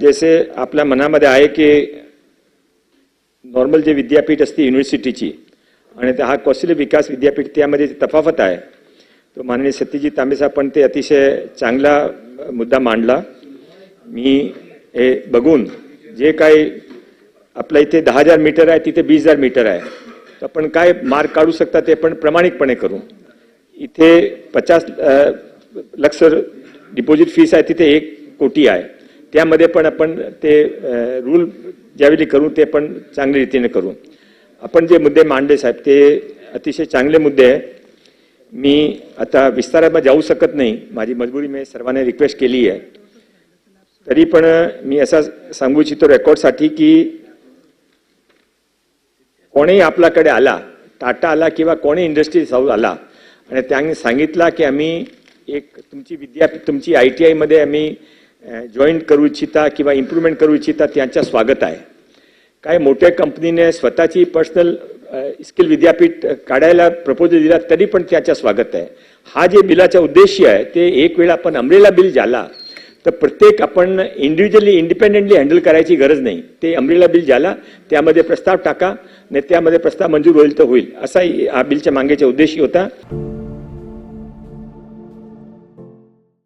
जैसे आपल्या मनामध्ये आहे की नॉर्मल जे विद्यापीठ असते युनिव्हर्सिटीची आणि त्या हा कौशल्य विकास विद्यापीठ त्यामध्ये तफावत आहे तो माननीय सत्यजित तांबेसाहेब पण ते अतिशय चांगला मुद्दा मांडला. मी हे बघून जे काही आपल्या इथे दहा हजार मीटर आहे तिथे वीस हजार मीटर आहे. तर आपण काय मार्क काढू शकता ते पण प्रामाणिकपणे करू. इथे पचास लक्ष डिपॉझिट फीस आहे तिथे एक कोटी आहे. त्यामध्ये पण आपण ते रूल ज्यावेळी करू ते पण चांगल्या रीतीने करू. आपण जे मुद्दे मांडले साहेब ते अतिशय चांगले मुद्दे आहे मी आता विस्तारात जाऊ शकत नाही. माझी मजबुरी मी सर्वांना रिक्वेस्ट केली आहे. तरी पण मी असा सांगू इच्छितो रेकॉर्डसाठी की कोणीही आपल्याकडे आला टाटा आला किंवा कोणी इंडस्ट्रीज हाऊस आला आणि त्यांनी सांगितला की आम्ही एक तुमची विद्यापीठ तुमची आय टी आयमध्ये आम्ही जॉईन करू इच्छिता किंवा इम्प्रूव्हमेंट करू इच्छिता त्यांच्या स्वागत आहे. काय मोठ्या कंपनीने स्वतःची पर्सनल स्किल विद्यापीठ काढायला प्रपोजल दिला तरी पण त्याच्या स्वागत आहे. हा जे बिलाचा उद्देश आहे ते एक वेळा आपण अमरेला बिल झाला तर प्रत्येक आपण इंडिव्हिज्युअली इंडिपेंडेंटली हँडल करायची गरज नाही. ते अमरेला बिल झाला त्यामध्ये प्रस्ताव टाका नाही त्यामध्ये प्रस्ताव मंजूर होईल तर होईल. असा हा बिलच्या मागेचा उद्देश होता.